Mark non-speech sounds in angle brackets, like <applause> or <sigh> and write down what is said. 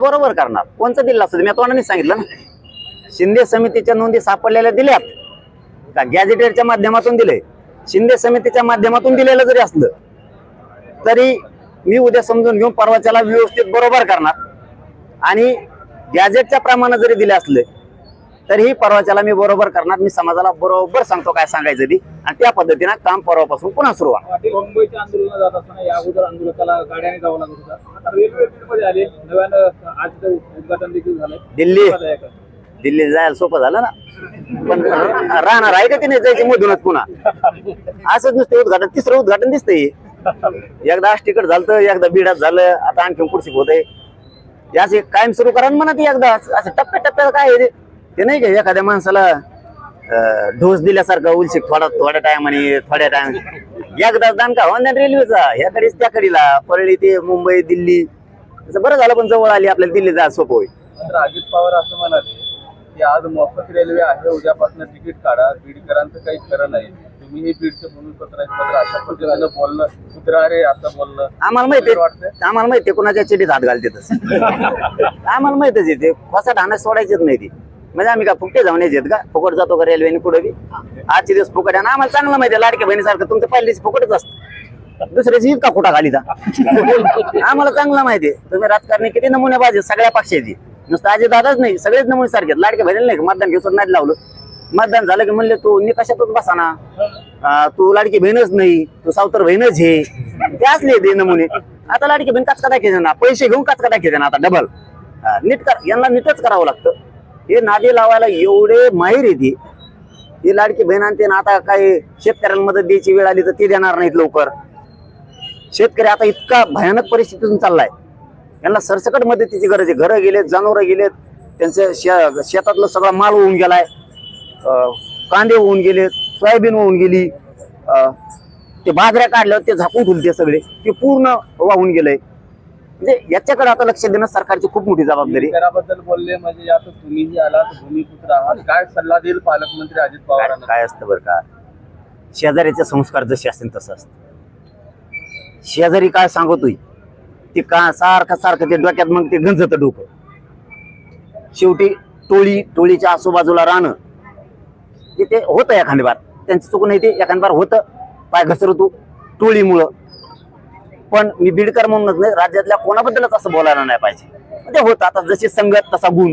बरोबर करणार. कोणचं दिलं असतं मी तोंडाने सांगितलं ना. शिंदे समितीच्या नोंदी सापडलेल्या दिल्यात. का गॅझेटेडच्या माध्यमातून दिले. शिंदे समितीच्या माध्यमातून दिलेलं जरी असलं तरी मी उद्या समजून घेऊन परवाच्याला व्यवस्थित बरोबर करणार. आणि गॅजेटच्या प्रमाणात जरी दिले असले तरीही परवाच्याला मी बरोबर करणार मी समाजाला बरोबर सांगतो काय सांगायचं ती. आणि त्या पद्धतीनं काम परवापासून पुन्हा सुरू होणार. पाटील मुंबईच्या आंदोलनात जात असताना या अगोदर आंदोलकाला गाड्याने जावं लागत होतं. आता रेल्वे मध्ये आले नव्यानं आज ते उद्घाटन देखील झालंय. दिल्ली? दिल्ली जायला सोपं झालं ना. पण राहणार आहे का ते नाही जायची मधूनच पुन्हा? असंच नुसतं उद्घाटन तिसरं उद्घाटन दिसतंय. एकदा तिकट झालं एकदा बिडात झालं आता आणखी पुढची होत आहे याचे कायम सुरू करा ना म्हणा ती एकदा. असं टप्प्या टप्प्याला काय आहे ते? नाही का एखाद्या माणसाला डोस दिल्यासारखं उलशिक थोडा थोड्या टायमाने थोड्या टाइम एकदा दान का होणार रेल्वेचा? ह्याकडेच त्या कडीला. परळी ते मुंबई दिल्ली. बरं झालं पण जवळ आली आपल्याला दिल्ली जा सोपं होईल. अजित पवार असं म्हणाले की आज मोफत रेल्वे आहे उद्यापासून तिकीट काढा. बीडकरांचं काही खरं नाही. तुम्ही हे बीडचे भूमिपत्र आहेत मात्र अशा पद्धतीनं बोलणं कुत्रा रे असं बोलणं? आम्हाला माहिती वाटतंय? आम्हाला माहिती कुणाच्या चिडीत हात घालते तसं <laughs> आम्हाला माहितच आहे ते कसा ढाणं सोडायचेच नाही ती. म्हणजे आम्ही का फुकटे जाऊन येत का? फुकट जातो का रेल्वेने कुठे बी? आजचे दिवस फुकट आहे आणि आम्हाला चांगलं माहिती आहे लाडक्या बहिणीसारखं. तुमचं पहिल्याची फुकटच असतं. दुसऱ्याची का खोटा घाली आम्हाला चांगलं माहिती आहे. तुम्ही राजकारणी किती नमुने पाहिजे सगळ्या पक्षाची नुसतं आजी दादाच नाही सगळेच नमुने सारखे आहेत. लाडक्या नाही का मतदान घेऊन नाही लावलं? मतदान झालं की म्हणले तू निकषातच बसा ना. तू लाडकी बहीणच नाही तू सावतर बहीणच हे ते असले ते नमुने. आता लाडकी बहीण काचका दाखवायचे ना पैसे घेऊन काचका दाखवायचे ना आता डबल नीट कर. यांना नीटच करावं लागतं. हे नादी लावायला एवढे माहीर येते ही लाडकी बहिण आणते ना आता काही शेतकऱ्यांना मदत द्यायची वेळ आली तर ती देणार नाहीत लवकर. शेतकरी आता इतका भयानक परिस्थितीतून चाललाय. यांना सरसकट मदतीची गरज आहे. घरं गेलेत जनावरं गेलेत त्यांचं शे- शेतातलं सगळा माल होऊन गेलाय. कांदे होऊन गेलेत सोयाबीन होऊन गेली. ते बाजऱ्या काढल्यावर ते झाकून ठुलते सगळे. ते पूर्ण वाहून गेलंय. म्हणजे याच्याकडे आता लक्ष देणं सरकारची खूप मोठी जबाबदारी आहे. बीडकराबद्दल बोलले म्हणजे आता तुम्हीही आलात भूमिपुत्र आहात काय सल्ला देईल पालकमंत्री अजित काय पवारांना? काय असतं बरं का? शेजारीचे संस्कार जसे असतील तसं असतं. शेजारी काय सांगतोय? ते का सारखं सारखं ते डोक्यात मग ते गंजत डोकं. शेवटी टोळी टोळीच्या आजूबाजूला राहणं ते होतं एखादी बार. त्यांचं चुकून नाही ते एखादी बार होतं. पाय घसरतो टोळीमुळं. पण मी बीडकर म्हणूनच नाही राज्यातल्या कोणाबद्दलच असं बोलायला नाही पाहिजे. ते होतं आता जशी संगत तसा गुण.